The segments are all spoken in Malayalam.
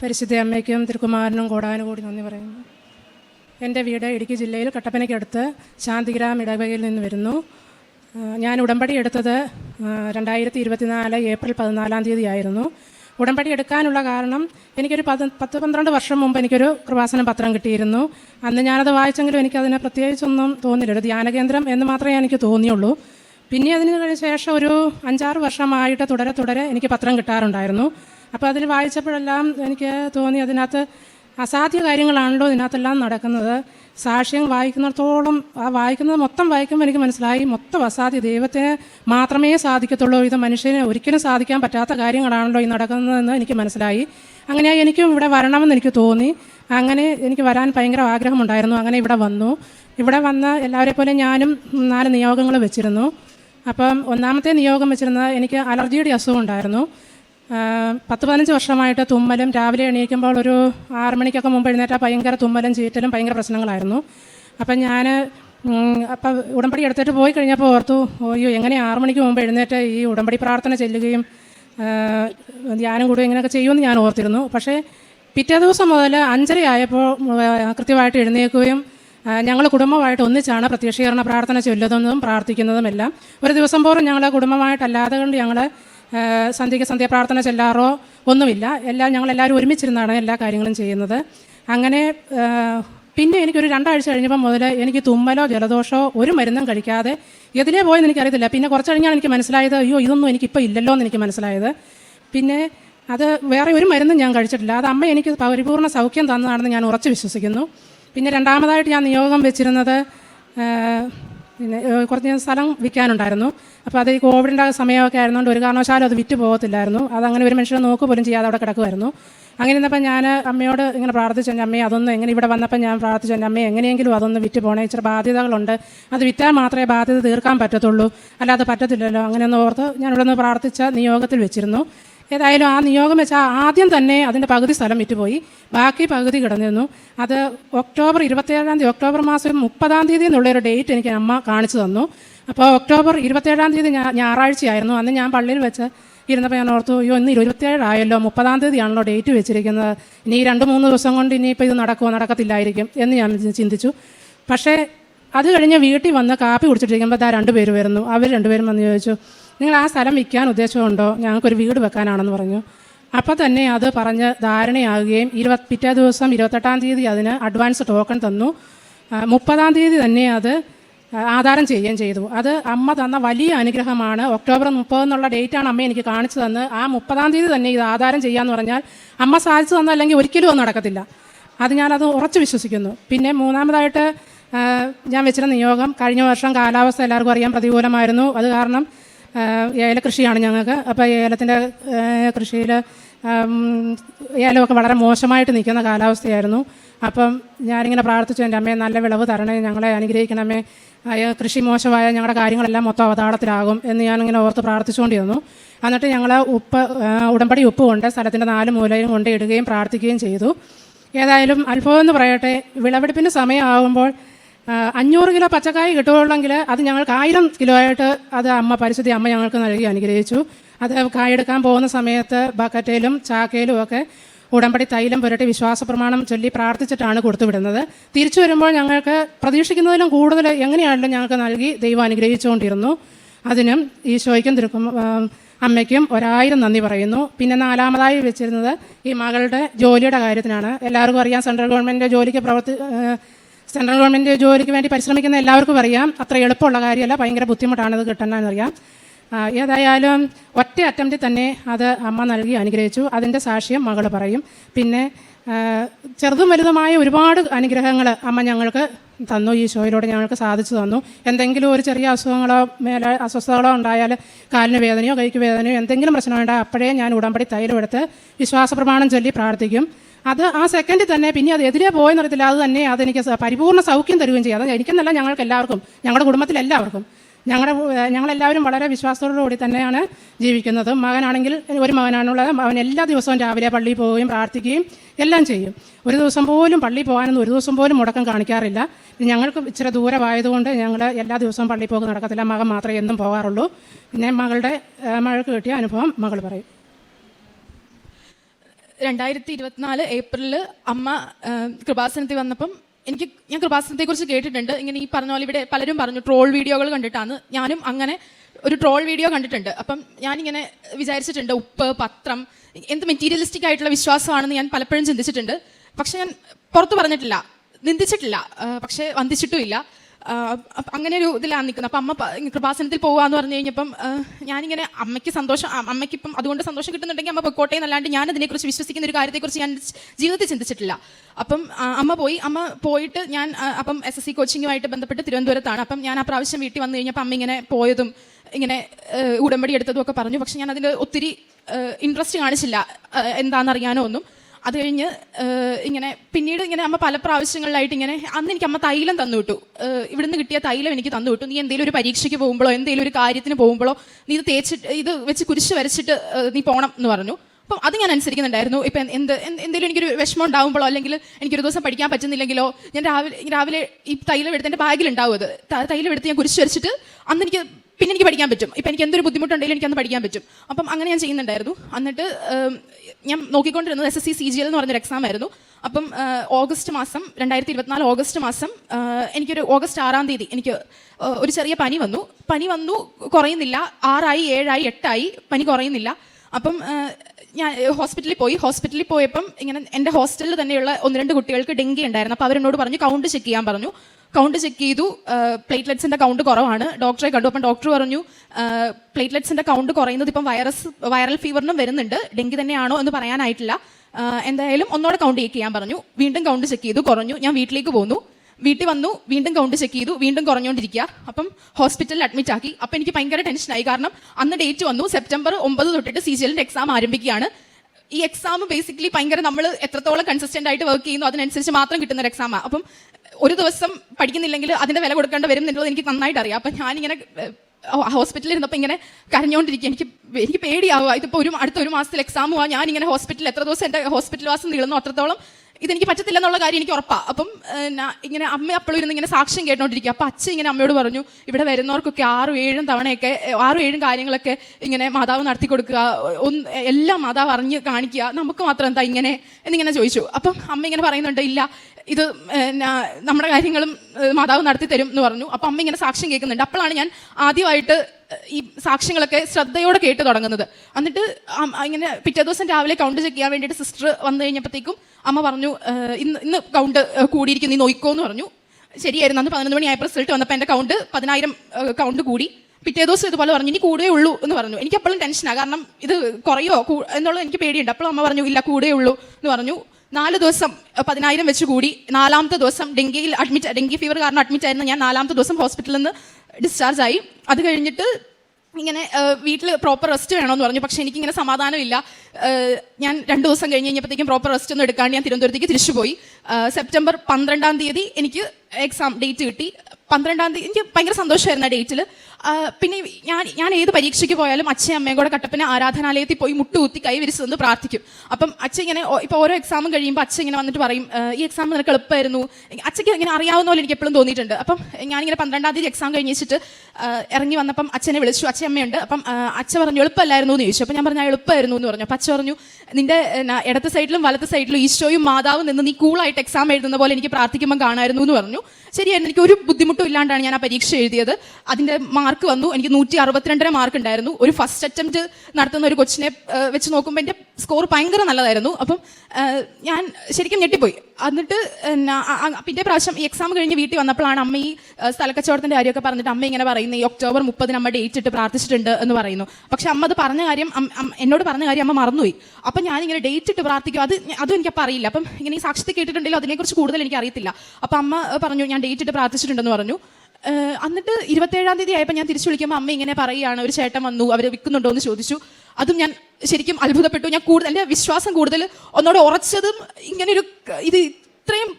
പരിശുദ്ധ അമ്മയ്ക്കും തിരുക്കുമാരനും കോടാനുകൂടി നന്ദി പറയുന്നു. എന്റെ വീട് ഇടുക്കി ജില്ലയിൽ കട്ടപ്പനയ്ക്കടുത്ത് ശാന്തിഗ്രാം ഇടവകയിൽ നിന്ന് വരുന്നു. ഞാൻ ഉടമ്പടി എടുത്തത് രണ്ടായിരത്തി ഇരുപത്തിനാല് ഏപ്രിൽ പതിനാലാം തീയതി ആയിരുന്നു ഉടമ്പടി എടുക്കാനുള്ള കാരണം എനിക്കൊരു പത് പത്ത് പന്ത്രണ്ട് വർഷം മുമ്പ് എനിക്കൊരു കൃപാസന പത്രം കിട്ടിയിരുന്നു. അന്ന് ഞാനത് വായിച്ചെങ്കിലും എനിക്കതിനെ പ്രത്യേകിച്ചൊന്നും തോന്നില്ല. ഒരു ധ്യാനകേന്ദ്രം എന്ന് മാത്രമേ എനിക്ക് തോന്നിയുള്ളൂ. പിന്നെ അതിന് ശേഷം ഒരു അഞ്ചാറ് വർഷമായിട്ട് തുടരെ തുടരെ എനിക്ക് പത്രം കിട്ടാറുണ്ടായിരുന്നു. അപ്പോൾ അതിൽ വായിച്ചപ്പോഴെല്ലാം എനിക്ക് തോന്നി അതിനകത്ത് അസാധ്യ കാര്യങ്ങളാണല്ലോ ഇതിനകത്തെല്ലാം നടക്കുന്നത്. സാക്ഷ്യം വായിക്കുന്നിടത്തോളം ആ വായിക്കുന്നത് മൊത്തം വായിക്കുമ്പോൾ എനിക്ക് മനസ്സിലായി മൊത്തം അസാധ്യ ദൈവത്തിന് മാത്രമേ സാധിക്കത്തുള്ളൂ. ഇത് മനുഷ്യന് ഒരിക്കലും സാധിക്കാൻ പറ്റാത്ത കാര്യങ്ങളാണല്ലോ ഈ നടക്കുന്നതെന്ന് എനിക്ക് മനസ്സിലായി. അങ്ങനെ എനിക്കും ഇവിടെ വരണമെന്ന് എനിക്ക് തോന്നി. അങ്ങനെ എനിക്ക് വരാൻ ഭയങ്കര ആഗ്രഹമുണ്ടായിരുന്നു. അങ്ങനെ ഇവിടെ വന്നു. ഇവിടെ വന്ന എല്ലാവരെ പോലെ ഞാനും നാല് നിയോഗങ്ങൾ വെച്ചിരുന്നു. അപ്പം ഒന്നാമത്തെ നിയോഗം വെച്ചിരുന്നത് എനിക്ക് അലർജിയുടെ അസുഖം ഉണ്ടായിരുന്നു. പത്ത് പതിനഞ്ച് വർഷമായിട്ട് തുമ്മലും രാവിലെ എണീക്കുമ്പോൾ ഒരു ആറ് മണിക്കൊക്കെ മുമ്പ് എഴുന്നേറ്റാൽ ഭയങ്കര തുമ്മലും ചീറ്റലും ഭയങ്കര പ്രശ്നങ്ങളായിരുന്നു. അപ്പം ഞാൻ അപ്പം ഉടമ്പടി എടുത്തിട്ട് പോയി കഴിഞ്ഞപ്പോൾ ഓർത്തു അയ്യോ എങ്ങനെ ആറ് മണിക്ക് മുമ്പ് എഴുന്നേറ്റ് ഈ ഉടമ്പടി പ്രാർത്ഥന ചെല്ലുകയും ധ്യാനം കൂടുകയും ഇങ്ങനെയൊക്കെ ചെയ്യുമെന്ന് ഞാൻ ഓർത്തിരുന്നു. പക്ഷേ പിറ്റേ ദിവസം മുതൽ അഞ്ചര ആയപ്പോൾ കൃത്യമായിട്ട് എഴുന്നേൽക്കുകയും ഞങ്ങൾ കുടുംബമായിട്ട് ഒന്നിച്ചാണ് പ്രത്യക്ഷീകരണ പ്രാർത്ഥന ചൊല്ലുന്നതും പ്രാർത്ഥിക്കുന്നതും എല്ലാം ഒരു ദിവസം പോലും ഞങ്ങൾ കുടുംബമായിട്ടല്ലാതെ കൊണ്ട് ഞങ്ങൾ സന്ധ്യയ്ക്ക് സന്ധ്യ പ്രാർത്ഥന ചെല്ലാറോ ഒന്നുമില്ല. എല്ലാം ഞങ്ങൾ ഞങ്ങളെല്ലാവരും ഒരുമിച്ചിരുന്നാണ് എല്ലാ കാര്യങ്ങളും ചെയ്യുന്നത്. അങ്ങനെ പിന്നെ എനിക്കൊരു രണ്ടാഴ്ച കഴിഞ്ഞപ്പോൾ മുതൽ എനിക്ക് തുമ്മലോ ജലദോഷമോ ഒരു മരുന്നും കഴിക്കാതെ എതിലേ പോയെന്ന് എനിക്കറിയത്തില്ല. പിന്നെ കുറച്ച് കഴിഞ്ഞാണ് എനിക്ക് മനസ്സിലായത് അയ്യോ ഇതൊന്നും എനിക്കിപ്പോൾ ഇല്ലല്ലോ എന്ന് എനിക്ക് മനസ്സിലായത്. പിന്നെ അത് വേറെ ഒരു മരുന്നും ഞാൻ കഴിച്ചിട്ടില്ല. അത് അമ്മ എനിക്ക് പരിപൂർണ സൗഖ്യം തന്നതാണെന്ന് ഞാൻ ഉറച്ചു വിശ്വസിക്കുന്നു. പിന്നെ രണ്ടാമതായിട്ട് ഞാൻ നിയോഗം വെച്ചിരുന്നത് പിന്നെ കുറച്ച് സ്ഥലം വിൽക്കാനുണ്ടായിരുന്നു. അപ്പോൾ അത് ഈ കോവിഡിന്റെ സമയമൊക്കെ ആയിരുന്നുകൊണ്ട് ഒരു കാരണവശാലും അത് വിറ്റ് പോകത്തില്ലായിരുന്നു. അതങ്ങനെ ഒരു മനുഷ്യനെ നോക്ക് പോലും ചെയ്യാതെ അവിടെ കിടക്കുമായിരുന്നു അങ്ങനെ ഇരുന്നപ്പോൾ ഞാൻ അമ്മയോട് ഇങ്ങനെ പ്രാർത്ഥിച്ചു എന്റെ അമ്മയെ അതൊന്നും എങ്ങനെ ഇവിടെ വന്നപ്പോൾ ഞാൻ പ്രാർത്ഥിച്ചു എന്റെ അമ്മയെ എങ്ങനെയെങ്കിലും അതൊന്ന് വിറ്റ് പോകണേ ഇച്ചിരി ബാധ്യതകളുണ്ട്. അത് വിറ്റാൽ മാത്രമേ ബാധ്യത തീർക്കാൻ പറ്റത്തുള്ളൂ. അല്ലാതെ പറ്റത്തില്ലല്ലോ. അങ്ങനെയൊന്ന് ഓർത്ത് ഞാൻ ഇവിടെ നിന്ന് പ്രാർത്ഥിച്ച നിയോഗത്തിൽ വെച്ചിരുന്നു. ഏതായാലും ആ നിയോഗം വെച്ചാൽ ആദ്യം തന്നെ അതിന്റെ പകുതി സ്ഥലം വിറ്റുപോയി. ബാക്കി പകുതി കിടന്നിരുന്നു. അത് ഒക്ടോബർ ഇരുപത്തേഴാം തീയതി ഒക്ടോബർ മാസം മുപ്പതാം തീയതി എന്നുള്ളൊരു ഡേറ്റ് എനിക്ക് അമ്മ കാണിച്ചു തന്നു. അപ്പോൾ ഒക്ടോബർ ഇരുപത്തേഴാം തീയതി ഞാൻ ഞായറാഴ്ചയായിരുന്നു. അന്ന് ഞാൻ പള്ളിയിൽ വെച്ച് ഇരുന്നപ്പോൾ ഞാൻ ഓർത്തു അയ്യോ ഇന്ന് ഇരുപത്തേഴായല്ലോ മുപ്പതാം തീയതിയാണല്ലോ ഡേറ്റ് വെച്ചിരിക്കുന്നത്. ഇനി രണ്ട് മൂന്ന് ദിവസം കൊണ്ട് ഇനിയിപ്പോൾ ഇത് നടക്കുമോ നടക്കത്തില്ലായിരിക്കും എന്ന് ഞാൻ ചിന്തിച്ചു. പക്ഷേ അത് കഴിഞ്ഞ് വീട്ടിൽ വന്ന് കാപ്പി കുടിച്ചിട്ടിരിക്കുമ്പോൾ ദാ രണ്ടുപേര് വരുന്നു. അവർ രണ്ടുപേരും വന്ന് ചോദിച്ചു നിങ്ങൾ ആ സ്ഥലം വിൽക്കാൻ ഉദ്ദേശമുണ്ടോ? ഞങ്ങൾക്കൊരു വീട് വെക്കാനാണെന്ന് പറഞ്ഞു. അപ്പോൾ തന്നെ അത് പറഞ്ഞ് ധാരണയാകുകയും ഇരുപത് പിറ്റേ ദിവസം ഇരുപത്തെട്ടാം തീയതി അതിന് അഡ്വാൻസ് ടോക്കൺ തന്നു. മുപ്പതാം തീയതി തന്നെ അത് ആധാരം ചെയ്യുകയും ചെയ്തു. അത് അമ്മ തന്ന വലിയ അനുഗ്രഹമാണ്. ഒക്ടോബർ മുപ്പത് എന്നുള്ള ഡേറ്റാണ് അമ്മ എനിക്ക് കാണിച്ചു തന്ന് ആ മുപ്പതാം തീയതി തന്നെ ഇത് ആധാരം ചെയ്യാമെന്ന് പറഞ്ഞാൽ അമ്മ സാധിച്ചു തന്നല്ലെങ്കിൽ ഒരിക്കലും അത് നടക്കത്തില്ല. അത് ഞാനത് ഉറച്ചു വിശ്വസിക്കുന്നു. പിന്നെ മൂന്നാമതായിട്ട് ഞാൻ വെച്ചിരുന്ന നിയോഗം കഴിഞ്ഞ വർഷം കാലാവസ്ഥ എല്ലാവർക്കും അറിയാൻ പ്രതികൂലമായിരുന്നു. അത് കാരണം ഏലകൃഷിയാണ് ഞങ്ങൾക്ക്. അപ്പോൾ ഏലത്തിന്റെ കൃഷിയിൽ ഏലമൊക്കെ വളരെ മോശമായിട്ട് നിൽക്കുന്ന കാലാവസ്ഥയായിരുന്നു. അപ്പം ഞാനിങ്ങനെ പ്രാർത്ഥിച്ചു എന്റെ അമ്മയെ നല്ല വിളവ് തരണേ ഞങ്ങളെ അനുഗ്രഹിക്കണമേ. കൃഷി മോശമായ ഞങ്ങളുടെ കാര്യങ്ങളെല്ലാം മൊത്തം അവതാളത്തിലാകും എന്ന് ഞാനിങ്ങനെ ഓർത്ത് പ്രാർത്ഥിച്ചുകൊണ്ടിരുന്നു. എന്നിട്ട് ഞങ്ങൾ ഉപ്പ് ഉടമ്പടി ഉപ്പ് കൊണ്ട് സ്ഥലത്തിന്റെ നാല് മൂലയും കൊണ്ട് ഇടുകയും പ്രാർത്ഥിക്കുകയും ചെയ്തു. ഏതായാലും അത്ഭുതം എന്ന് പറയട്ടെ വിളവെടുപ്പിന്റെ സമയമാകുമ്പോൾ അഞ്ഞൂറ് കിലോ പച്ചക്കായ കിട്ടുകയുള്ളെങ്കിൽ അത് ഞങ്ങൾക്ക് ആയിരം കിലോ ആയിട്ട് അത് അമ്മ പരിശുദ്ധി അമ്മ ഞങ്ങൾക്ക് നൽകി അനുഗ്രഹിച്ചു. അത് കായെടുക്കാൻ പോകുന്ന സമയത്ത് ബക്കറ്റയിലും ചാക്കയിലും ഒക്കെ ഉടമ്പടി തൈലം പുരട്ടി വിശ്വാസ പ്രമാണം ചൊല്ലി പ്രാർത്ഥിച്ചിട്ടാണ് കൊടുത്തുവിടുന്നത്. തിരിച്ചു വരുമ്പോൾ ഞങ്ങൾക്ക് പ്രതീക്ഷിക്കുന്നതിലും കൂടുതൽ എങ്ങനെയാണല്ലോ ഞങ്ങൾക്ക് നൽകി ദൈവം അനുഗ്രഹിച്ചുകൊണ്ടിരുന്നു. അതിനും ഈശോയ്ക്കും തിരുക്കും അമ്മയ്ക്കും ഒരായിരം നന്ദി പറയുന്നു. പിന്നെ നാലാമതായി വെച്ചിരുന്നത് ഈ മകളുടെ ജോലിയുടെ കാര്യത്തിനാണ്. എല്ലാവർക്കും അറിയാം സെൻട്രൽ ഗവൺമെന്റ് ജോലിക്ക് പ്രവർത്തി സെൻട്രൽ ഗവൺമെന്റ് ജോലിക്ക് വേണ്ടി പരിശ്രമിക്കുന്ന എല്ലാവർക്കും അറിയാം. അത്ര എളുപ്പമുള്ള കാര്യമല്ല. ഭയങ്കര ബുദ്ധിമുട്ടാണത് കിട്ടണമെന്നറിയാം ഏതായാലും ഒറ്റ അറ്റംപ്റ്റിൽ തന്നെ അത് അമ്മ നൽകി അനുഗ്രഹിച്ചു. അതിന്റെ സാക്ഷ്യം മകൾ പറയും. പിന്നെ ചെറുതും വലുതുമായ ഒരുപാട് അനുഗ്രഹങ്ങൾ അമ്മ ഞങ്ങൾക്ക് തന്നു. ഈ ഷോയിലൂടെ ഞങ്ങൾക്ക് സാധിച്ചു തന്നു. എന്തെങ്കിലും ഒരു ചെറിയ അസുഖങ്ങളോ മേലെ അസ്വസ്ഥതകളോ ഉണ്ടായാൽ കാലിന് വേദനയോ കൈക്ക് വേദനയോ എന്തെങ്കിലും പ്രശ്നമുണ്ടായാൽ അപ്പോഴേ ഞാൻ ഉടമ്പടി തൈലം എടുത്ത് വിശ്വാസ പ്രമാണം ചൊല്ലി പ്രാർത്ഥിക്കും. അത് ആ സെക്കൻഡിൽ തന്നെ പിന്നെ അത് എതിരെ പോയെന്നറിയത്തില്ല അത് തന്നെ അതെനിക്ക് പരിപൂർണ സൗഖ്യം തരുകയും ചെയ്യും അത് എനിക്കെന്നല്ല ഞങ്ങൾക്ക് എല്ലാവർക്കും ഞങ്ങളുടെ കുടുംബത്തിലെല്ലാവർക്കും ഞങ്ങളുടെ ഞങ്ങളെല്ലാവരും വളരെ വിശ്വാസത്തോടുകൂടി തന്നെയാണ് ജീവിക്കുന്നത്. മകനാണെങ്കിൽ ഒരു മകനാണുള്ളത് അവൻ എല്ലാ ദിവസവും രാവിലെ പള്ളിയിൽ പോവുകയും പ്രാർത്ഥിക്കുകയും എല്ലാം ചെയ്യും. ഒരു ദിവസം പോലും പള്ളിയിൽ പോകാനൊന്നും ഒരു ദിവസം പോലും മുടക്കം കാണിക്കാറില്ല. ഞങ്ങൾക്ക് ഇച്ചിരി ദൂരമായതുകൊണ്ട് ഞങ്ങൾ എല്ലാ ദിവസവും പള്ളിയിൽ പോക്ക് നടക്കത്തില്ല. മകൻ മാത്രമേ എന്നും പോകാറുള്ളൂ. പിന്നെ മകളുടെ മകൾക്ക് കിട്ടിയ അനുഭവം മകൾ പറയും. രണ്ടായിരത്തി ഇരുപത്തിനാല് ഏപ്രിലിൽ അമ്മ കൃപാസനത്തിൽ വന്നപ്പം എനിക്ക് ഞാൻ കൃപാസനത്തെക്കുറിച്ച് കേട്ടിട്ടുണ്ട്. ഇങ്ങനെ ഈ പറഞ്ഞ പോലെ ഇവിടെ പലരും പറഞ്ഞു ട്രോൾ വീഡിയോകൾ കണ്ടിട്ടാണ് ഞാനും അങ്ങനെ ഒരു ട്രോൾ വീഡിയോ കണ്ടിട്ടുണ്ട്. അപ്പം ഞാനിങ്ങനെ വിചാരിച്ചിട്ടുണ്ട് ഉപ്പ് പത്രം എന്ത് മെറ്റീരിയലിസ്റ്റിക് ആയിട്ടുള്ള വിശ്വാസമാണെന്ന് ഞാൻ പലപ്പോഴും ചിന്തിച്ചിട്ടുണ്ട്. പക്ഷെ ഞാൻ പുറത്ത് പറഞ്ഞിട്ടില്ല. നിന്ദിച്ചിട്ടില്ല. പക്ഷെ വന്ദിച്ചിട്ടുമില്ല. അങ്ങനെ ഒരു ഇതിലാണ് നിൽക്കുന്നത് അപ്പം അമ്മ കൃപാസനത്തിൽ പോകാന്ന് പറഞ്ഞു കഴിഞ്ഞപ്പം ഞാനിങ്ങനെ അമ്മയ്ക്ക് സന്തോഷം അമ്മയ്ക്കിപ്പം അതുകൊണ്ട് സന്തോഷം കിട്ടുന്നുണ്ടെങ്കിൽ അമ്മ പൊക്കോട്ടെ എന്നല്ലാണ്ട് ഞാൻ അതിനെക്കുറിച്ച് വിശ്വസിക്കുന്ന ഒരു കാര്യത്തെക്കുറിച്ച് ഞാൻ ജീവിതത്തിൽ ചിന്തിച്ചിട്ടില്ല. അപ്പം അമ്മ പോയി അമ്മ പോയിട്ട് ഞാൻ അപ്പം എസ് എസ് സി കോച്ചിങ്ങുമായിട്ട് ബന്ധപ്പെട്ട് തിരുവനന്തപുരത്താണ്. അപ്പം ഞാൻ ആ പ്രാവശ്യം വീട്ടിൽ വന്നു കഴിഞ്ഞപ്പോൾ അമ്മ ഇങ്ങനെ പോയതും ഇങ്ങനെ ഉടമ്പടി എടുത്തതും ഒക്കെ പറഞ്ഞു. പക്ഷെ ഞാൻ അതിൽ ഒത്തിരി ഇൻട്രസ്റ്റ് കാണിച്ചില്ല. എന്താണെന്നറിയാനോ ഒന്നും. അത് കഴിഞ്ഞ് ഇങ്ങനെ പിന്നീട് ഇങ്ങനെ അമ്മ പല പ്രാവശ്യങ്ങളിലായിട്ട് ഇങ്ങനെ അന്ന് എനിക്ക് അമ്മ തൈലം തന്നു വിട്ടു ഇവിടുന്ന് കിട്ടിയ തൈലം എനിക്ക് തന്നു വിട്ടു നീ എന്തെങ്കിലും ഒരു പരീക്ഷയ്ക്ക് പോകുമ്പോഴോ എന്തെങ്കിലും ഒരു കാര്യത്തിന് പോകുമ്പോഴോ നീ ഇത് തേച്ചിട്ട് ഇത് വെച്ച് കുരിശ് വരച്ചിട്ട് നീ പോകണം എന്ന് പറഞ്ഞു. അപ്പം അത് ഞാൻ അനുസരിക്കുന്നുണ്ടായിരുന്നു. ഇപ്പം എന്ത് എന്തെങ്കിലും എനിക്കൊരു വിഷമം ഉണ്ടാകുമ്പോഴോ അല്ലെങ്കിൽ എനിക്കൊരു ദിവസം പഠിക്കാൻ പറ്റുന്നില്ലെങ്കിലോ ഞാൻ രാവിലെ രാവിലെ ഈ തൈലം എടുത്ത് എന്റെ ബാഗിലുണ്ടാവും അത്. തൈലം എടുത്ത് ഞാൻ കുരിശ് വരച്ചിട്ട് അന്ന് എനിക്ക് പിന്നെ എനിക്ക് പഠിക്കാൻ പറ്റും. ഇപ്പം എനിക്ക് എന്തൊരു ബുദ്ധിമുട്ടുണ്ടെങ്കിലും എനിക്ക് അന്ന് പഠിക്കാൻ പറ്റും. അപ്പം അങ്ങനെ ഞാൻ ചെയ്യുന്നുണ്ടായിരുന്നു. എന്നിട്ട് ഞാൻ നോക്കിക്കൊണ്ടിരുന്നത് S S C C G L എന്ന് പറഞ്ഞൊരു എക്സാം ആയിരുന്നു. അപ്പം ഓഗസ്റ്റ് മാസം രണ്ടായിരത്തി ഇരുപത്തിനാല് ഓഗസ്റ്റ് മാസം എനിക്കൊരു ഓഗസ്റ്റ് ആറാം തീയതി എനിക്ക് ഒരു ചെറിയ പനി വന്നു. പനി വന്നു കുറയുന്നില്ല. ആറായി ഏഴായി എട്ടായി പനി കുറയുന്നില്ല. അപ്പം ഞാൻ ഹോസ്പിറ്റലിൽ പോയി. ഹോസ്പിറ്റലിൽ പോയപ്പം ഇങ്ങനെ എന്റെ ഹോസ്റ്റലിൽ തന്നെയുള്ള ഒന്ന് രണ്ട് കുട്ടികൾക്ക് ഡെങ്കി ഉണ്ടായിരുന്നു. അപ്പോൾ അവരെന്നോട് പറഞ്ഞു കൗണ്ട് ചെക്ക് ചെയ്യാൻ പറഞ്ഞു. കൗണ്ട് ചെക്ക് ചെയ്തു. പ്ലേറ്റ്ലെറ്റ്സിന്റെ കൗണ്ട് കുറവാണ്. ഡോക്ടറെ കണ്ടു. അപ്പം ഡോക്ടർ പറഞ്ഞു പ്ലേറ്റ്ലെറ്റ്സിന്റെ കൗണ്ട് കുറയുന്നത് ഇപ്പം വൈറസ് വൈറൽ ഫീവറിനും വരുന്നുണ്ട്. ഡെങ്കി തന്നെയാണോ എന്ന് പറയാനായിട്ടില്ല. എന്തായാലും ഒന്നോടെ കൗണ്ട് ചെക്ക് ചെയ്യാൻ പറഞ്ഞു. വീണ്ടും കൗണ്ട് ചെക്ക് ചെയ്തു. കുറഞ്ഞു. ഞാൻ വീട്ടിലേക്ക് പോന്നു. വീട്ടിൽ വന്നു. വീണ്ടും കൗണ്ട് ചെക്ക് ചെയ്തു. വീണ്ടും കുറഞ്ഞുകൊണ്ടിരിക്കുക. അപ്പം ഹോസ്പിറ്റലിൽ അഡ്മിറ്റ് ആക്കി. അപ്പം എനിക്ക് ഭയങ്കര ടെൻഷനായി കാരണം അന്ന് ഡേറ്റ് വന്നു. സെപ്റ്റംബർ ഒമ്പത് തൊട്ടിട്ട് സി ജി എക്സാം ആരംഭിക്കുകയാണ്. ഈ എക്സാം ബേസിക്കലി ഭയങ്കര നമ്മൾ എത്രത്തോളം കൺസിസ്റ്റന്റ് ആയിട്ട് വർക്ക് ചെയ്യുന്നു അതിനനുസരിച്ച് മാത്രം കിട്ടുന്ന ഒരു എക്സാമാണ് അപ്പം ഒരു ദിവസം പഠിക്കുന്നില്ലെങ്കിൽ അതിന്റെ വില കൊടുക്കേണ്ടി വരും എന്നുള്ളത് എനിക്ക് നന്നായിട്ട് അറിയാം. അപ്പം ഞാനിങ്ങനെ ഹോസ്പിറ്റലിൽ ഇരുന്നപ്പോൾ ഇങ്ങനെ കരഞ്ഞുകൊണ്ടിരിക്കുക എനിക്ക് എനിക്ക് പേടിയാവുക. ഇതിപ്പോൾ ഒരു അടുത്ത ഒരു മാസത്തിൽ എക്സാം പോവാ ഞാൻ ഇങ്ങനെ ഹോസ്പിറ്റലിൽ എത്ര ദിവസം എന്റെ ഹോസ്പിറ്റൽ വാസം നീളുന്നു അത്രത്തോളം ഇതെനിക്ക് പറ്റത്തില്ല എന്നുള്ള കാര്യം എനിക്ക് ഉറപ്പാണ് അപ്പം ഇങ്ങനെ അമ്മ അപ്പോഴും ഇരുന്ന് ഇങ്ങനെ സാക്ഷ്യം കേട്ടോണ്ടിരിക്കുക അപ്പം അച്ഛൻ ഇങ്ങനെ അമ്മയോട് പറഞ്ഞു ഇവിടെ വരുന്നവർക്കൊക്കെ ആറും ഏഴും തവണയൊക്കെ ആറും ഏഴും കാര്യങ്ങളൊക്കെ ഇങ്ങനെ മാതാവ് നടത്തി കൊടുക്കുക. ഒന്ന് എല്ലാം മാതാവ് അറിഞ്ഞ് കാണിക്കുക. നമുക്ക് മാത്രം എന്താ ഇങ്ങനെ? എന്നിങ്ങനെ ചോദിച്ചു. അപ്പം അമ്മ ഇങ്ങനെ പറയുന്നുണ്ട് ഇല്ല ഇത് നമ്മുടെ കാര്യങ്ങളും മാതാവ് നടത്തി തരും എന്ന് പറഞ്ഞു. അപ്പം അമ്മ ഇങ്ങനെ സാക്ഷ്യം കേൾക്കുന്നുണ്ട്. അപ്പോഴാണ് ഞാൻ ആദ്യമായിട്ട് ഈ സാക്ഷ്യങ്ങളൊക്കെ ശ്രദ്ധയോടെ കേട്ട് തുടങ്ങുന്നത്. എന്നിട്ട് ഇങ്ങനെ പിറ്റേ ദിവസം രാവിലെ കൗണ്ട് ചെക്ക് ചെയ്യാൻ വേണ്ടിയിട്ട് സിസ്റ്റർ വന്നു കഴിഞ്ഞപ്പോഴത്തേക്കും അമ്മ പറഞ്ഞു "ഏഹ്, ഇന്ന് ഇന്ന് കൗണ്ട് കൂടിയിരിക്കും നീ നോയിക്കോ എന്ന് പറഞ്ഞു. ശരിയായിരുന്നു. അന്ന് പതിനൊന്ന് മണിയായപ്പോൾ റിസൾട്ട് വന്നപ്പോൾ എന്റെ കൗണ്ട് പതിനായിരം കൗണ്ട് കൂടി. പിറ്റേ ദിവസം ഇതുപോലെ പറഞ്ഞു ഇനി കൂടേ ഉള്ളൂ എന്ന് പറഞ്ഞു. എനിക്ക് അപ്പോഴും ടെൻഷനാണ് കാരണം ഇത് കുറയോ? എന്നുള്ളത് എനിക്ക് പേടിയുണ്ട്. അപ്പോൾ അമ്മ പറഞ്ഞു ഇല്ല കൂടേ ഉള്ളൂ എന്ന് പറഞ്ഞു. നാല് ദിവസം പതിനായിരം വെച്ച് കൂടി നാലാമത്തെ ദിവസം ഡെങ്കിയിൽ അഡ്മിറ്റ് ഡെങ്കി ഫീവർ കാരണം അഡ്മിറ്റ് ആയിരുന്നു ഞാൻ നാലാമത്തെ ദിവസം ഹോസ്പിറ്റലിൽ നിന്ന് ഡിസ്ചാർജ് ആയി. അത് കഴിഞ്ഞിട്ട് ഇങ്ങനെ വീട്ടിൽ പ്രോപ്പർ റെസ്റ്റ് വേണമെന്ന് പറഞ്ഞു. പക്ഷേ എനിക്കിങ്ങനെ സമാധാനമില്ല. ഞാൻ രണ്ട് ദിവസം കഴിഞ്ഞ് കഴിഞ്ഞപ്പോഴത്തേക്കും പ്രോപ്പർ റെസ്റ്റ് ഒന്നും എടുക്കാണ്ട് ഞാൻ തിരുവനന്തപുരത്തേക്ക് തിരിച്ചു പോയി സെപ്റ്റംബർ പന്ത്രണ്ടാം തീയതി എനിക്ക് എക്സാം ഡേറ്റ് കിട്ടി. പന്ത്രണ്ടാം തീയതി എനിക്ക് ഭയങ്കര സന്തോഷമായിരുന്നു ആ ഡേറ്റിൽ പിന്നെ ഞാൻ ഞാൻ ഏത് പരീക്ഷയ്ക്ക് പോയാലും അച്ഛയും അമ്മയും കൂടെ കട്ടപ്പന ആരാധനാലയത്തിൽ പോയി മുട്ടുകുത്തി കൈ വിരിച്ച് നിന്ന് പ്രാർത്ഥിക്കും. അപ്പം അച്ഛ ഇങ്ങനെ ഇപ്പോൾ ഓരോ എക്സാമും കഴിയുമ്പോൾ അച്ഛൻ ഇങ്ങനെ വന്നിട്ട് പറയും ഈ എക്സാം നിനക്ക് എളുപ്പമായിരുന്നു. അച്ഛയ്ക്ക് ഇങ്ങനെ അറിയാവുന്ന പോലെ എനിക്ക് എപ്പോഴും തോന്നിയിട്ടുണ്ട്. അപ്പം ഞാനിങ്ങനെ പന്ത്രണ്ടാം തീയതി എക്സാം കഴിഞ്ഞ് വെച്ചിട്ട് ഇറങ്ങി വന്നപ്പം അച്ഛനെ വിളിച്ചു. അച്ഛൻ അമ്മയുണ്ട്. അപ്പം അച്ഛ പറഞ്ഞു എളുപ്പമല്ലായിരുന്നു എന്ന് ചോദിച്ചു. അപ്പം ഞാൻ പറഞ്ഞു "ആ, എളുപ്പമായിരുന്നു എന്ന് പറഞ്ഞു. അപ്പം അച്ഛൻ പറഞ്ഞു നിന്റെ ഇടത്തെ സൈഡിലും വലത്തെ സൈഡിലും ഈശോയും മാതാവും നിന്ന് നീ കൂളായിട്ട് എക്സാം എഴുതുന്ന പോലെ എനിക്ക് പ്രാർത്ഥിക്കുമ്പോൾ കാണായിരുന്നു എന്ന് പറഞ്ഞു. ശരിയായിരുന്നു. എനിക്ക് ഒരു ബുദ്ധിമുട്ടും ഇല്ലാണ്ടാണ് ഞാൻ ആ പരീക്ഷ എഴുതിയത്. അതിന്റെ മാർക്ക് വന്നു. എനിക്ക് നൂറ്റി അറുപത്തിരണ്ടര മാർക്ക് ഉണ്ടായിരുന്നു ഒരു ഫസ്റ്റ് അറ്റംപ്റ്റ് നടത്തുന്ന ഒരു കൊച്ചിനെ വെച്ച് നോക്കുമ്പോൾ എന്റെ സ്കോർ ഭയങ്കര നല്ലതായിരുന്നു. അപ്പം ഞാൻ ശരിക്കും ഞെട്ടിപ്പോയി. എന്നിട്ട് പിന്നെ പ്രാവശ്യം ഈ എക്സാം കഴിഞ്ഞ് വീട്ടിൽ വന്നപ്പോഴാണ് അമ്മ ഈ സ്ഥലക്കച്ചവടത്തിന്റെ കാര്യമൊക്കെ പറഞ്ഞിട്ട് അമ്മ ഇങ്ങനെ പറയുന്നത് ഈ ഒക്ടോബർ മുപ്പതിന് അമ്മ ഡേറ്റ് ഇട്ട് പ്രാർത്ഥിച്ചിട്ടുണ്ട് എന്ന് പറയുന്നു. പക്ഷെ അമ്മ അത് പറഞ്ഞ കാര്യം എന്നോട് പറഞ്ഞ കാര്യം അമ്മ മറന്നുപോയി. അപ്പം ഞാനിങ്ങനെ ഡേറ്റ് ഇട്ട് പ്രാർത്ഥിക്കും. അത് അതും എനിക്കപ്പോൾ അറിയില്ല. അപ്പം ഇങ്ങനെ ഈ സാക്ഷ്യത്തെ കേട്ടിട്ടുണ്ടെങ്കിലും അതിനെക്കുറിച്ച് കൂടുതൽ എനിക്ക് അറിയത്തില്ല. അപ്പം അമ്മ പറഞ്ഞു ഞാൻ ഡേറ്റ് ഇട്ട് പ്രാർത്ഥിച്ചിട്ടുണ്ടെന്ന് പറഞ്ഞു. എന്നിട്ട് ഇരുപത്തേഴാം തീയതി ആയപ്പോൾ ഞാൻ തിരിച്ചു വിളിക്കുമ്പോൾ അമ്മ ഇങ്ങനെ പറയുകയാണ് ഒരു ചേട്ടൻ വന്നു അവർ വിൽക്കുന്നുണ്ടോ എന്ന് ചോദിച്ചു. അതും ഞാൻ ശരിക്കും അത്ഭുതപ്പെട്ടു. ഞാൻ കൂടുതൽ എന്റെ വിശ്വാസം കൂടുതൽ ഒന്നോടെ ഉറച്ചതും ഇങ്ങനെ ഒരു ഇത് ഇത്രയും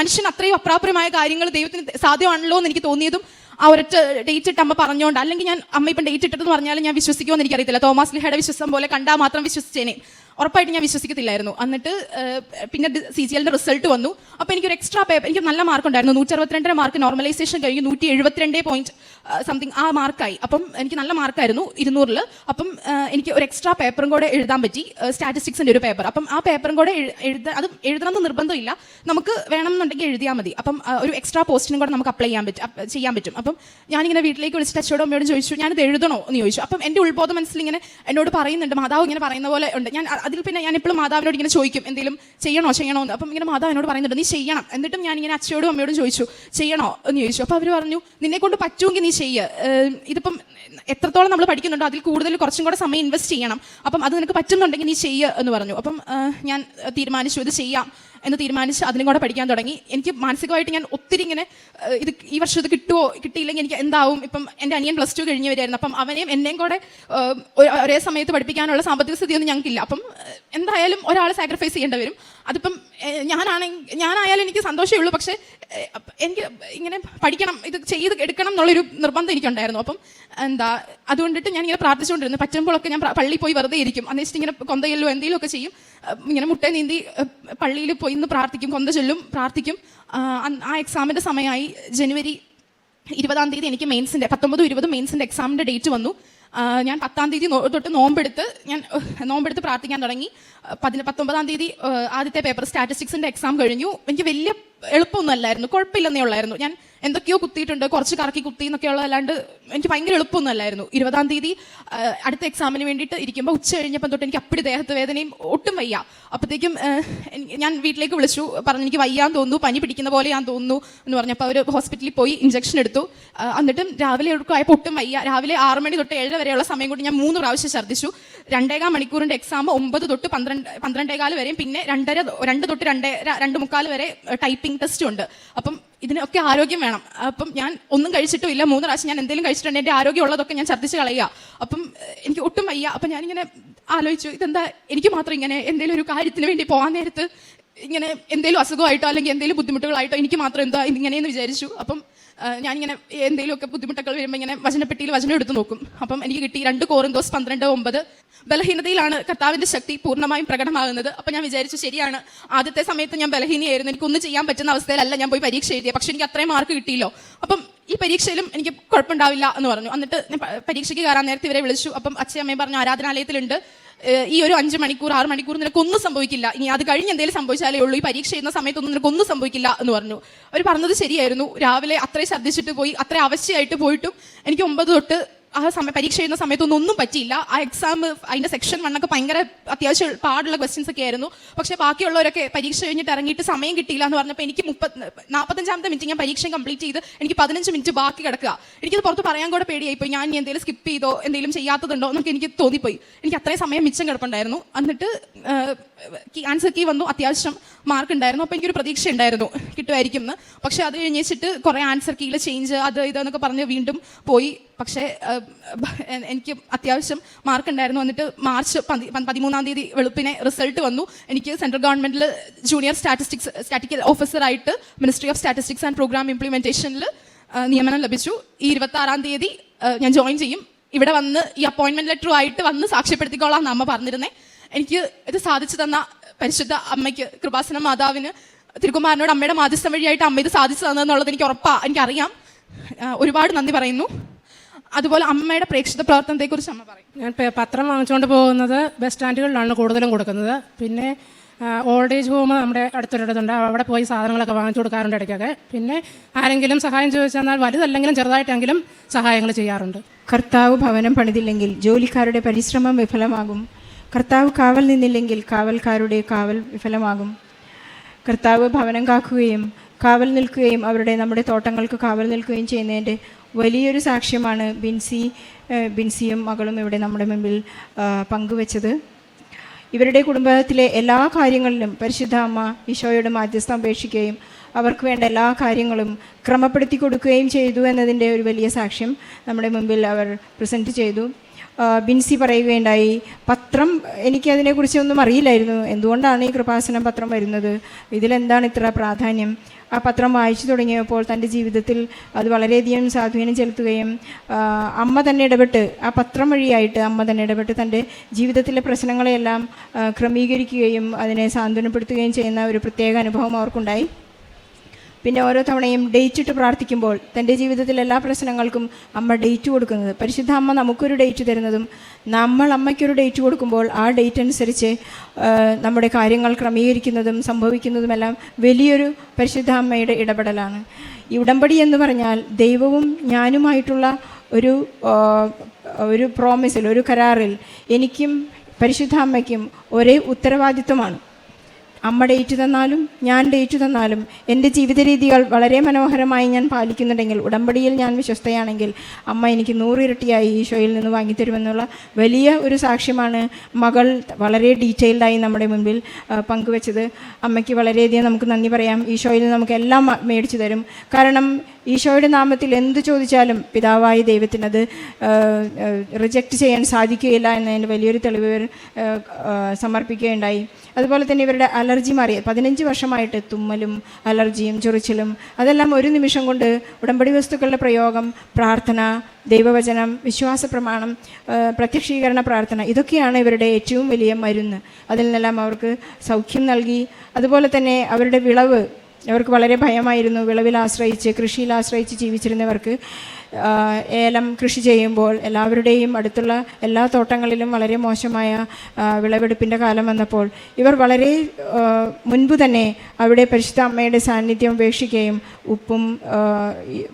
മനുഷ്യൻ അത്രയും അപ്രാപ്യമായ കാര്യങ്ങൾ ദൈവത്തിന് സാധ്യമാണല്ലോ എന്ന് എനിക്ക് തോന്നിയതും ആ ഒരൊറ്റ ഡേറ്റ് ഇട്ട് അമ്മ പറഞ്ഞുകൊണ്ട് അല്ലെങ്കിൽ ഞാൻ അമ്മ ഇപ്പം ഡേറ്റ് ഇട്ടെന്ന് പറഞ്ഞാലും ഞാൻ വിശ്വസിക്കുമോ വിശ്വസിക്കുമെന്ന് എനിക്കറിയത്തില്ല. തോമസ് ലിഹയുടെ വിശ്വസം പോലെ കണ്ടാൽ മാത്രം വിശ്വസിച്ചേനെ. ഉറപ്പായിട്ട് ഞാൻ വിശ്വസിക്കത്തില്ലായിരുന്നു. എന്നിട്ട് പിന്നെ സി ജി എല്ലിന്റെ റിസൾട്ട് വന്നു. അപ്പോൾ എനിക്കൊരു എക്സ്ട്രാ പേപ്പർ എനിക്ക് നല്ല മാർക്ക് ഉണ്ടായിരുന്നു. നൂറ്റി അറുപത്തിരണ്ടര മാർക്ക് നോർമലൈസേഷൻ കഴിഞ്ഞ് നൂറ്റി എഴുപത്തിരണ്ട് പോയിന്റ് സംതിങ് ആ മാർക്കായി അപ്പം എനിക്ക് നല്ല മാർക്കായിരുന്നു ഇരുന്നൂറിൽ അപ്പം എനിക്ക് ഒരു എക്സ്ട്രാ പേപ്പറും കൂടെ എഴുതാൻ പറ്റി. സ്റ്റാറ്റിസ്റ്റിക്സിന്റെ ഒരു പേപ്പർ അപ്പം ആ പേപ്പറും കൂടെ എഴു- എഴുത അത് എഴുതണമെന്ന് നിർബന്ധമില്ല. നമുക്ക് വേണമെന്നുണ്ടെങ്കിൽ എഴുതിയാൽ മതി. അപ്പം ഒരു എക്സ്ട്രാ പോസ്റ്റിനും കൂടെ നമുക്ക് അപ്ലൈ ചെയ്യാൻ പറ്റും ചെയ്യാൻ പറ്റും. അപ്പം ഞാനിങ്ങനെ വീട്ടിലേക്ക് വിളിച്ചിട്ട് അച്ഛനോടും അമ്മയോടും ചോദിച്ചു ഞാനിത് എഴുതണോ? എന്ന് ചോദിച്ചു. അപ്പം എന്റെ ഉൾബോധ മനസ്സിൽ ഇങ്ങനെ എന്നോട് പറയുന്നുണ്ട് മാതാവ് ഇങ്ങനെ പറയുന്ന പോലെ ഉണ്ട്. ഞാൻ അതിൽ പിന്നെ ഞാൻ എപ്പോഴും മാതാവിനോട് ഇങ്ങനെ ചോദിക്കും എന്തെങ്കിലും ചെയ്യണോ ചെയ്യണോ എന്ന്. അപ്പം ഇങ്ങനെ മാതാവ് എന്നോട് പറയുന്നുണ്ട് നീ ചെയ്യണം. എന്നിട്ടും ഞാൻ ഇങ്ങനെ അച്ഛയോടും അമ്മയോടും ചോദിച്ചു ചെയ്യണോ? എന്ന് ചോദിച്ചു. അപ്പോൾ അവർ പറഞ്ഞു നിന്നെ കൊണ്ട് പറ്റുമെങ്കിൽ നീ ചെയ്യ. ഇതിപ്പം എത്രത്തോളം നമ്മൾ പഠിക്കുന്നുണ്ടോ അതിൽ കൂടുതൽ കുറച്ചും കൂടെ സമയം ഇൻവെസ്റ്റ് ചെയ്യണം. അപ്പം അത് നിനക്ക് പറ്റുന്നുണ്ടെങ്കിൽ നീ ചെയ്യുക എന്ന് പറഞ്ഞു. അപ്പം ഞാൻ തീരുമാനിച്ചു ഇത് ചെയ്യാം. എന്ന് തീരുമാനിച്ച് അതിനും കൂടെ പഠിക്കാൻ തുടങ്ങി. എനിക്ക് മാനസികമായിട്ട് ഞാൻ ഒത്തിരി ഇങ്ങനെ ഇത് ഈ വർഷം ഇത് കിട്ടുമോ കിട്ടിയില്ലെങ്കിൽ എനിക്ക് എന്താവും? ഇപ്പം എന്റെ അനിയൻ പ്ലസ് ടു കഴിഞ്ഞ് വരികയായിരുന്നു. അപ്പം അവനെയും എന്നെയും കൂടെ ഒരേ സമയത്ത് പഠിപ്പിക്കാനുള്ള സാമ്പത്തിക സ്ഥിതിയൊന്നും ഞങ്ങൾക്കില്ല. അപ്പം എന്തായാലും ഒരാൾ സാക്രിഫൈസ് ചെയ്യേണ്ടി വരും. അതിപ്പം ഞാനാണെങ്കിൽ ഞാനായാലും എനിക്ക് സന്തോഷമേ ഉള്ളൂ. പക്ഷേ എനിക്ക് ഇങ്ങനെ പഠിക്കണം ഇത് ചെയ്ത് എടുക്കണം എന്നുള്ളൊരു നിർബന്ധം എനിക്കുണ്ടായിരുന്നു. അപ്പം എന്താ അതുകൊണ്ടിട്ട് ഞാൻ ഇങ്ങനെ പ്രാർത്ഥിച്ചുകൊണ്ടിരുന്നു. പറ്റുമ്പോഴൊക്കെ ഞാൻ പള്ളി പോയി വെറുതെ ഇരിക്കും. അന്നേഷിട്ട് ഇങ്ങനെ കൊന്തയല്ലോ എന്തെങ്കിലുമൊക്കെ ചെയ്യും. ഇങ്ങനെ മുട്ട നീന്തി പള്ളിയിൽ പോയി ഇന്ന് പ്രാർത്ഥിക്കും കൊന്ത ചൊല്ലും പ്രാർത്ഥിക്കും. ആ, എക്സാമിന്റെ സമയമായി ജനുവരി ഇരുപതാം തീയതി എനിക്ക് മെയിൻസിന്റെ പത്തൊമ്പതും ഇരുപതും മെയിൻസിന്റെ എക്സാമിന്റെ ഡേറ്റ് വന്നു. ഞാൻ പത്താം തീയതി തൊട്ട് നോമ്പെടുത്ത് ഞാൻ നോമ്പെടുത്ത് പ്രാർത്ഥിക്കാൻ തുടങ്ങി. പതിന പത്തൊമ്പതാം തീയതി ആദ്യത്തെ പേപ്പർ സ്റ്റാറ്റിസ്റ്റിക്സിന്റെ എക്സാം കഴിഞ്ഞു. എനിക്ക് വലിയ എളുപ്പമൊന്നും അല്ലായിരുന്നു കുഴപ്പമില്ലെന്നേ ഉള്ളായിരുന്നു. ഞാൻ എന്തൊക്കെയോ കുത്തിയിട്ടുണ്ട്. കുറച്ച് കറക്കി കുത്തി എന്നൊക്കെ ഉള്ളതല്ലാണ്ട് എനിക്ക് ഭയങ്കര എളുപ്പമൊന്നും അല്ലായിരുന്നു ഇരുപതാം തീയതി അടുത്ത എക്സാമിന് വേണ്ടിയിട്ട് ഇരിക്കുമ്പോൾ ഉച്ച കഴിഞ്ഞപ്പം തൊട്ട് എനിക്ക് അപ്പടി ദേഹത്ത് വേദനയും ഒട്ടും വയ്യ. അപ്പോഴത്തേക്കും ഞാൻ വീട്ടിലേക്ക് വിളിച്ചു. പറഞ്ഞു എനിക്ക് വയ്യാൻ തോന്നുന്നു. പനി പിടിക്കുന്ന പോലെ ഞാൻ തോന്നുന്നു. എന്ന് പറഞ്ഞപ്പോൾ അവർ ഹോസ്പിറ്റലിൽ പോയി ഇഞ്ചക്ഷൻ എടുത്തു. എന്നിട്ടും രാവിലെ എടുക്കുമായപ്പോൾ ഒട്ടും വയ്യ. രാവിലെ ആറ് മണി തൊട്ട് ഏഴ് വരെയുള്ള സമയം കൊണ്ട് ഞാൻ മൂന്ന് പ്രാവശ്യം ഛർദ്ദിച്ചു. രണ്ടേകാൽ മണിക്കൂറിന്റെ എക്സാം ഒമ്പത് തൊട്ട് പന്ത്രണ്ട് പന്ത്രണ്ടേകാൽ വരെയും. പിന്നെ രണ്ടര രണ്ട് തൊട്ട് രണ്ടേ രണ്ട് മുക്കാൽ വരെ ടൈപ്പിംഗ് ടെസ്റ്റും ഉണ്ട്. അപ്പം ഇതിനൊക്കെ ആരോഗ്യം വേണം. അപ്പം ഞാൻ ഒന്നും കഴിച്ചിട്ടും ഇല്ല മൂന്ന് പ്രാവശ്യം ഞാൻ എന്തെങ്കിലും കഴിച്ചിട്ടുണ്ട്. എന്റെ ആരോഗ്യം ഉള്ളതൊക്കെ ഞാൻ ഛർദ്ദിച്ച് കളയുക. അപ്പം എനിക്ക് ഒട്ടും വയ്യ. അപ്പം ഞാനിങ്ങനെ ആലോചിച്ചു ഇതെന്താ എനിക്ക് മാത്രം ഇങ്ങനെ എന്തെങ്കിലും ഒരു കാര്യത്തിന് വേണ്ടി പോകാൻ നേരത്ത് ഇങ്ങനെ എന്തെങ്കിലും അസുഖമായിട്ടോ അല്ലെങ്കിൽ എന്തെങ്കിലും ബുദ്ധിമുട്ടുകളായിട്ടോ എനിക്ക് മാത്രം എന്താ ഇങ്ങനെയെന്ന് വിചാരിച്ചു. അപ്പം ഞാനിങ്ങനെ എന്തെങ്കിലുമൊക്കെ ബുദ്ധിമുട്ടൊക്കെ വരുമ്പോൾ ഇങ്ങനെ വചനപ്പെട്ടിയിൽ വചനം എടുത്ത് നോക്കും. അപ്പം എനിക്ക് കിട്ടി രണ്ട് കോറിന്തോസ് പന്ത്രണ്ട് ഒമ്പത്. ബലഹീനതയിലാണ് കർത്താവിന്റെ ശക്തി പൂർണമായും പ്രകടമാകുന്നത്. അപ്പം ഞാൻ വിചാരിച്ചു ശരിയാണ്. ആദ്യത്തെ സമയത്ത് ഞാൻ ബലഹീനയായിരുന്നു. എനിക്കൊന്നും ചെയ്യാൻ പറ്റുന്ന അവസ്ഥയിലല്ല ഞാൻ പോയി പരീക്ഷ എഴുതിയത് പക്ഷെ എനിക്ക് അത്രയും മാർക്ക് കിട്ടിയില്ലോ. അപ്പം ഈ പരീക്ഷയിലും എനിക്ക് കുഴപ്പമുണ്ടാവില്ല എന്ന് പറഞ്ഞു. എന്നിട്ട് പരീക്ഷയ്ക്ക് കയറാൻ നേരത്തെ ഇവരെ വിളിച്ചു. അപ്പം അച്ഛയമ്മയും പറഞ്ഞു ആരാധനാലയത്തിലുണ്ട്. ഈ ഒരു അഞ്ച് മണിക്കൂർ ആറ് മണിക്കൂർ നിനക്ക് ഒന്നും സംഭവിക്കില്ല. ഇനി അത് കഴിഞ്ഞ് എന്തെങ്കിലും സംഭവിച്ചാലേ ഉള്ളൂ. ഈ പരീക്ഷ ചെയ്യുന്ന സമയത്തൊന്നും നിനക്ക് ഒന്നും സംഭവിക്കില്ല എന്ന് പറഞ്ഞു. അവർ പറഞ്ഞത് ശരിയായിരുന്നു. രാവിലെ അത്രയും ഛർദ്ദിച്ചിട്ട് പോയി അത്ര അവശ്യമായിട്ട് പോയിട്ടും എനിക്ക് ഒമ്പത് തൊട്ട് ആ സമയം പരീക്ഷ എഴുതുന്ന സമയത്തൊന്നും ഒന്നും പറ്റിയില്ല. ആ എക്സാം അതിന്റെ സെക്ഷൻ വണ്ണൊക്കെ ഭയങ്കര അത്യാവശ്യം പാടുള്ള ക്വസ്റ്റ്യൻസ് ഒക്കെ ആയിരുന്നു. പക്ഷേ ബാക്കിയുള്ളവരൊക്കെ പരീക്ഷ കഴിഞ്ഞിട്ട് ഇറങ്ങിയിട്ട് സമയം കിട്ടിയില്ല എന്ന് പറഞ്ഞപ്പോൾ എനിക്ക് മുപ്പത് നാൽപ്പത്തഞ്ചാമത്തെ മിനിറ്റ് ഞാൻ പരീക്ഷ കംപ്ലീറ്റ് ചെയ്ത് എനിക്ക് പതിനഞ്ച് മിനിറ്റ് ബാക്കി കിടക്കുക. എനിക്കത് പുറത്ത് പറയാൻ കൂടെ പേടിയായിപ്പോയി ഞാൻ ഇനി എന്തെങ്കിലും സ്കിപ്പ് ചെയ്തോ എന്തെങ്കിലും ചെയ്യാത്തതുണ്ടോ എന്നൊക്കെ എനിക്ക് തോന്നിപ്പോയി. എനിക്ക് അത്രയും സമയം മിച്ചം കിടപ്പുണ്ടായിരുന്നു. എന്നിട്ട് ആൻസർ കീ വന്നു. അത്യാവശ്യം മാർക്ക് ഉണ്ടായിരുന്നു. അപ്പോൾ എനിക്കൊരു പ്രതീക്ഷ ഉണ്ടായിരുന്നു കിട്ടുമായിരിക്കും എന്ന്. പക്ഷേ അത് കഴിഞ്ഞിട്ട് കുറേ ആൻസർ കീയിൽ ചേഞ്ച് അത് ഇതെന്നൊക്കെ പറഞ്ഞ് വീണ്ടും പോയി. പക്ഷേ എനിക്ക് അത്യാവശ്യം മാർക്ക് ഉണ്ടായിരുന്നു. വന്നിട്ട് മാർച്ച് പതി- പതിമൂന്നാം തീയതി വെളുപ്പിനെ റിസൾട്ട് വന്നു. എനിക്ക് സെൻട്രൽ ഗവൺമെന്റിൽ junior statistics സ്റ്റാറ്റിക്കൽ ഓഫീസറായിട്ട് ministry of statistics and programme ഇംപ്ലിമെന്റേഷനിൽ നിയമനം ലഭിച്ചു. ഈ ഇരുപത്തി ആറാം തീയതി ഞാൻ ജോയിൻ ചെയ്യും. ഇവിടെ വന്ന് ഈ അപ്പോയിൻമെന്റ് ലെറ്റർ ആയിട്ട് വന്ന് സാക്ഷ്യപ്പെടുത്തിക്കോളാം എന്ന് അമ്മ പറഞ്ഞിരുന്നേ. എനിക്ക് ഇത് സാധിച്ചു തന്ന പരിശുദ്ധ അമ്മയ്ക്ക് കൃപാസന മാതാവിന് തിരുക്കുമാരനോട് അമ്മയുടെ മാധ്യസ്ഥം വഴിയായിട്ട് അമ്മ ഇത് സാധിച്ചു തന്നെന്നുള്ളത് എനിക്ക് ഉറപ്പാണ് എനിക്കറിയാം. ഒരുപാട് നന്ദി പറയുന്നു. അതുപോലെ അമ്മയുടെ പ്രേക്ഷിത പ്രവർത്തനത്തെക്കുറിച്ച് അമ്മ പറയും. ഞാൻ പത്രം വാങ്ങിച്ചുകൊണ്ട് പോകുന്നത് ബസ് സ്റ്റാൻഡുകളിലാണ് കൂടുതലും കൊടുക്കുന്നത്. പിന്നെ ഓൾഡ് ഏജ് ഹോം നമ്മുടെ അടുത്തൊരിടത്തുണ്ട്. അവിടെ പോയി സാധനങ്ങളൊക്കെ വാങ്ങിച്ചു കൊടുക്കാറുണ്ട് ഇടയ്ക്കൊക്കെ. പിന്നെ ആരെങ്കിലും സഹായം ചോദിച്ചാൽ വലുതല്ലെങ്കിലും ചെറുതായിട്ടെങ്കിലും സഹായങ്ങൾ ചെയ്യാറുണ്ട്. കർത്താവ് ഭവനം പണിതില്ലെങ്കിൽ ജോലിക്കാരുടെ പരിശ്രമം വിഫലമാകും. കർത്താവ് കാവൽ നിന്നില്ലെങ്കിൽ കാവൽക്കാരുടെ കാവൽ വിഫലമാകും. കർത്താവ് ഭവനം കാക്കുകയും കാവൽ നിൽക്കുകയും അവരുടെ നമ്മുടെ തോട്ടങ്ങൾക്ക് കാവൽ നിൽക്കുകയും ചെയ്യുന്നതിന്റെ വലിയൊരു സാക്ഷ്യമാണ് ബിൻസി ബിൻസിയും മകളും ഇവിടെ നമ്മുടെ മുമ്പിൽ പങ്കുവച്ചത്. ഇവരുടെ കുടുംബത്തിലെ എല്ലാ കാര്യങ്ങളിലും പരിശുദ്ധ അമ്മ ഈശോയുടെ മാധ്യസ്ഥം അപേക്ഷിക്കുകയും അവർക്ക് വേണ്ട എല്ലാ കാര്യങ്ങളും ക്രമപ്പെടുത്തി കൊടുക്കുകയും ചെയ്തു എന്നതിന്റെ ഒരു വലിയ സാക്ഷ്യം നമ്മുടെ മുമ്പിൽ അവർ പ്രസന്റ് ചെയ്തു. ബിൻസി പറയുകയുണ്ടായി പത്രം എനിക്കതിനെക്കുറിച്ചൊന്നും അറിയില്ലായിരുന്നു. എന്തുകൊണ്ടാണ് ഈ കൃപാസനം പത്രം വരുന്നത്? ഇതിലെന്താണ് ഇത്ര പ്രാധാന്യം? ആ പത്രം വായിച്ചു തുടങ്ങിയപ്പോൾ തന്റെ ജീവിതത്തിൽ അത് വളരെയധികം സ്വാധീനം ചെലുത്തുകയും അമ്മ തന്നെ ഇടപെട്ട് ആ പത്രം വഴിയായിട്ട് അമ്മ തന്നെ ഇടപെട്ട് തന്റെ ജീവിതത്തിലെ പ്രശ്നങ്ങളെയെല്ലാം ക്രമീകരിക്കുകയും അതിനെ സാന്ത്വനപ്പെടുത്തുകയും ചെയ്യുന്ന ഒരു പ്രത്യേക അനുഭവം അവർക്കുണ്ടായി. പിന്നെ ഓരോ തവണയും ഡേറ്റ് ഇട്ട് പ്രാർത്ഥിക്കുമ്പോൾ തന്റെ ജീവിതത്തിലെ എല്ലാ പ്രശ്നങ്ങൾക്കും അമ്മ ഡേറ്റ് കൊടുക്കുന്നത്. പരിശുദ്ധ അമ്മ നമുക്കൊരു ഡേറ്റ് തരുന്നതും നമ്മൾ അമ്മയ്ക്കൊരു ഡേറ്റ് കൊടുക്കുമ്പോൾ ആ ഡേറ്റ് അനുസരിച്ച് നമ്മുടെ കാര്യങ്ങൾ ക്രമീകരിക്കുന്നതും സംഭവിക്കുന്നതുമെല്ലാം വലിയൊരു പരിശുദ്ധ അമ്മയുടെ ഇടപെടലാണ്. ഉടമ്പടി എന്ന് പറഞ്ഞാൽ ദൈവവും ഞാനുമായിട്ടുള്ള ഒരു ഒരു പ്രോമിസിൽ ഒരു കരാറിൽ എനിക്കും പരിശുദ്ധ അമ്മയ്ക്കും ഒരേ ഉത്തരവാദിത്വമാണ്. അമ്മ ഡേറ്റ് തന്നാലും ഞാൻ ഡേറ്റ് തന്നാലും എന്റെ ജീവിത രീതികൾ വളരെ മനോഹരമായി ഞാൻ പാലിക്കുന്നുണ്ടെങ്കിൽ ഉടമ്പടിയിൽ ഞാൻ വിശ്വസ്തയാണെങ്കിൽ അമ്മ എനിക്ക് നൂറിരട്ടിയായി ഈശോയിൽ നിന്ന് വാങ്ങിത്തരുമെന്നുള്ള വലിയ ഒരു സാക്ഷ്യമാണ് മകൾ വളരെ ഡീറ്റെയിൽഡായി നമ്മുടെ മുൻപിൽ പങ്കുവച്ചത്. അമ്മയ്ക്ക് വളരെയധികം നമുക്ക് നന്ദി പറയാം. ഈശോയിൽ നമുക്ക് എല്ലാം മേടിച്ചു തരും. കാരണം ഈശോയുടെ നാമത്തിൽ എന്ത് ചോദിച്ചാലും പിതാവായ ദൈവത്തിനത് റിജക്റ്റ് ചെയ്യാൻ സാധിക്കുകയില്ല എന്നതിന്റെ വലിയൊരു തെളിവ് സമർപ്പിക്കുകയുണ്ടായി. അതുപോലെ തന്നെ ഇവരുടെ അലർജി മാറി പതിനഞ്ച് വർഷമായിട്ട് തുമ്മലും അലർജിയും ചൊറിച്ചിലും അതെല്ലാം ഒരു നിമിഷം കൊണ്ട് ഉടമ്പടി വസ്തുക്കളുടെ പ്രയോഗം പ്രാർത്ഥന ദൈവവചനം വിശ്വാസ പ്രമാണം പ്രത്യക്ഷീകരണ പ്രാർത്ഥന ഇതൊക്കെയാണ് ഇവരുടെ ഏറ്റവും വലിയ മരുന്ന്. അതിൽ നിന്നെല്ലാം അവർക്ക് സൗഖ്യം നൽകി. അതുപോലെ തന്നെ അവരുടെ വിളവ് അവർക്ക് വളരെ ഭയമായിരുന്നു. വിളവിൽ ആശ്രയിച്ച് കൃഷിയിൽ ആശ്രയിച്ച് ജീവിച്ചിരുന്നവർക്ക് ഏലം കൃഷി ചെയ്യുമ്പോൾ എല്ലാവരുടെയും അടുത്തുള്ള എല്ലാ തോട്ടങ്ങളിലും വളരെ മോശമായ വിളവെടുപ്പിന്റെ കാലം വന്നപ്പോൾ ഇവർ വളരെ മുൻപ് തന്നെ അവിടെ പരിശുദ്ധ അമ്മയുടെ സാന്നിധ്യം ഉപേക്ഷിക്കുകയും ഉപ്പും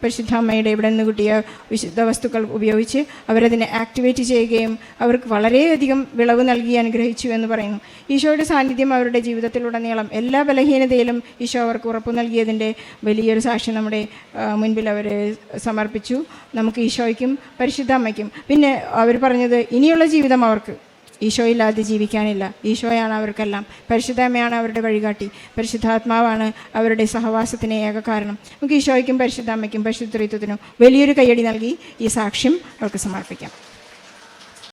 പരിശുദ്ധ അമ്മയുടെ ഇവിടെ നിന്ന് കിട്ടിയ വിശുദ്ധ വസ്തുക്കൾ ഉപയോഗിച്ച് അവരതിനെ ആക്ടിവേറ്റ് ചെയ്യുകയും അവർക്ക് വളരെയധികം വിളവ് നൽകി അനുഗ്രഹിച്ചു എന്ന് പറയുന്നു. ഈശോയുടെ സാന്നിധ്യം അവരുടെ ജീവിതത്തിലുടനീളം എല്ലാ ബലഹീനതയിലും ഈശോ അവർക്ക് ഉറപ്പു നൽകിയതിന്റെ വലിയൊരു സാക്ഷി നമ്മുടെ മുൻപിൽ അവർ സമർപ്പിച്ചു. നമുക്ക് ഈശോയ്ക്കും പരിശുദ്ധ അമ്മയ്ക്കും. പിന്നെ അവർ പറഞ്ഞത് ഇനിയുള്ള ജീവിതം അവർക്ക്. ഈശോയില്ലാതെ ജീവിക്കാനില്ല. ഈശോയാണ് അവർക്കെല്ലാം. പരിശുദ്ധ അമ്മയാണ് അവരുടെ വഴികാട്ടി. പരിശുദ്ധാത്മാവാണ് അവരുടെ സഹവാസത്തിന് ഏക കാരണം. നമുക്ക് ഈശോയ്ക്കും പരിശുദ്ധ അമ്മയ്ക്കും പരിശുത്രീത്വത്തിനും വലിയൊരു കയ്യടി നൽകി ഈ സാക്ഷ്യം അവർക്ക് സമർപ്പിക്കാം.